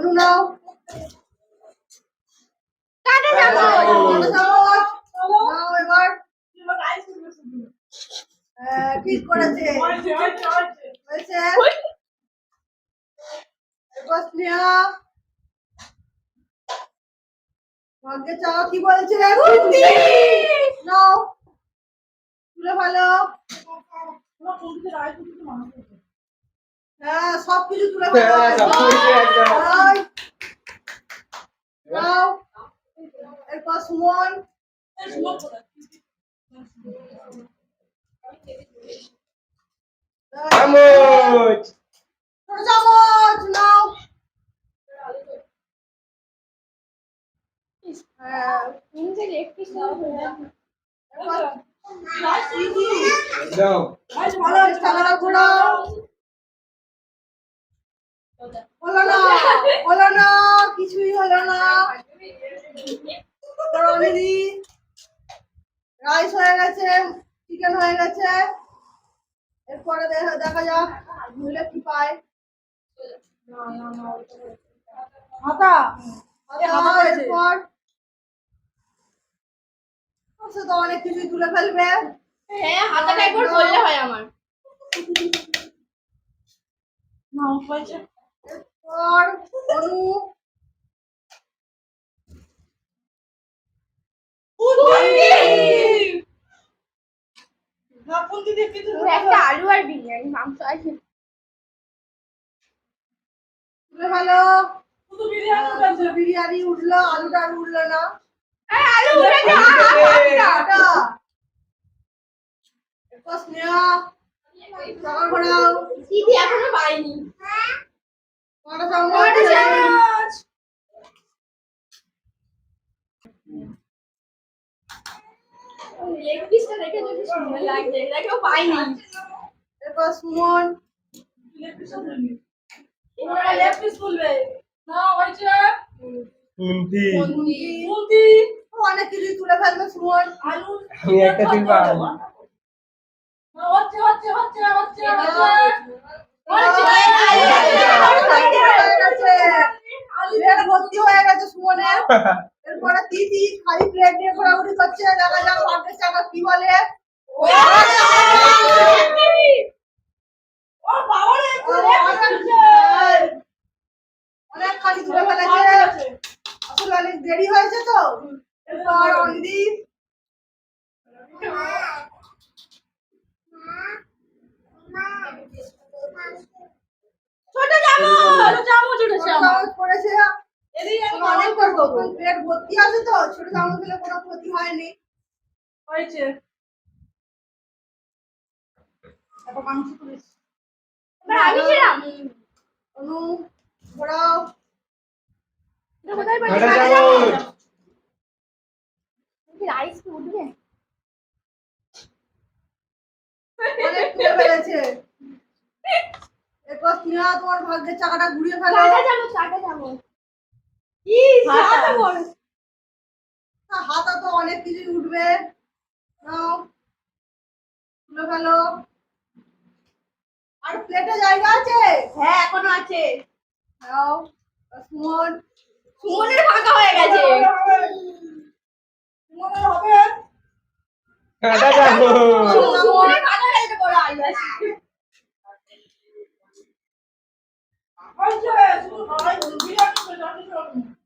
অনু নাও কাটা চামচ চামচ নাও এবার। হ্যাঁ, ঠিক করেছে। হয়েছে? এবার স্নেহা। ভাগ্যের চাকা কি বলছে নাও। তুলে ভালো হ্যাঁ সব কিছু তুলে হ্যাঁ, এরপর সুমন। চামচ। চামচ নাও। হ্যাঁ। হলো না হলো না কিছুই হলো না। রাইস হয়ে গেছে চিকেন হয়ে গেছে। এরপরে দেখা দেখা যাক ভুলে কি পায়। হাতা হাতা এরপর সে তো অনেক কিছুই তুলে ফেলবে। হ্যাঁ হাতাটা একবার বললে হয় আমার। একটা আলু আর বিরিয়ানি মাংস আছে তুলে ভালো বিরিয়ানি উঠল আলুটা উঠল না আলু এরপর স্নেহা দিদি এখনও পাইনি কটা চামচ কটা চামচ? লেগ পিসটা দেখে যদি সুন্দর লাগছে এটা পাইনি। এরপর সুমন। ওরা লেগ পিস খুলবে খুন্তি অনেক কিছুই তুলে ফেলবে সুমন। আমি একটা দিবা প্লেট ভর্তি হয়ে গেছে সুমনের এরপরে দিদি খালি প্লেট নিয়ে ঘোরাঘুরি করছে দেখা যাক কি বলে অনেক খালি তুলে ফেলেছে আসলে অনেক দেরি হয়েছে তো? এরপর অনিদি ছোট চামচ চামচ পড়েছে অনেক প্লেট ভর্তি আছে তো ছোট চামচ দিলে কোনো ক্ষতি হয়নি। হয়েছে। তারপর মাংস তুলেছি আমি ছিলাম। অনু ঘোরাও কোথায় রাইস কি উঠবে অনেক তুলে ফেলেছে স্নেহা তোমার ভাগ্যের চাকাটা ঘুরিয়ে ফেলো। কাটা চামচ কাটা চামচ কি হাতা বড় হাতা তো অনেক কিছুই উঠবে। নাও তুলে ফেলো। আর প্লেটে জায়গা আছে? হ্যাঁ এখনও আছে। নাও সুমন। সুমনের ফাঁকা হয়ে গেছে। সুমনের হবে। কাটা চামচ সুমনের ফাঁকা হয়ে গেছে বড় Bence su olay bir yer mi?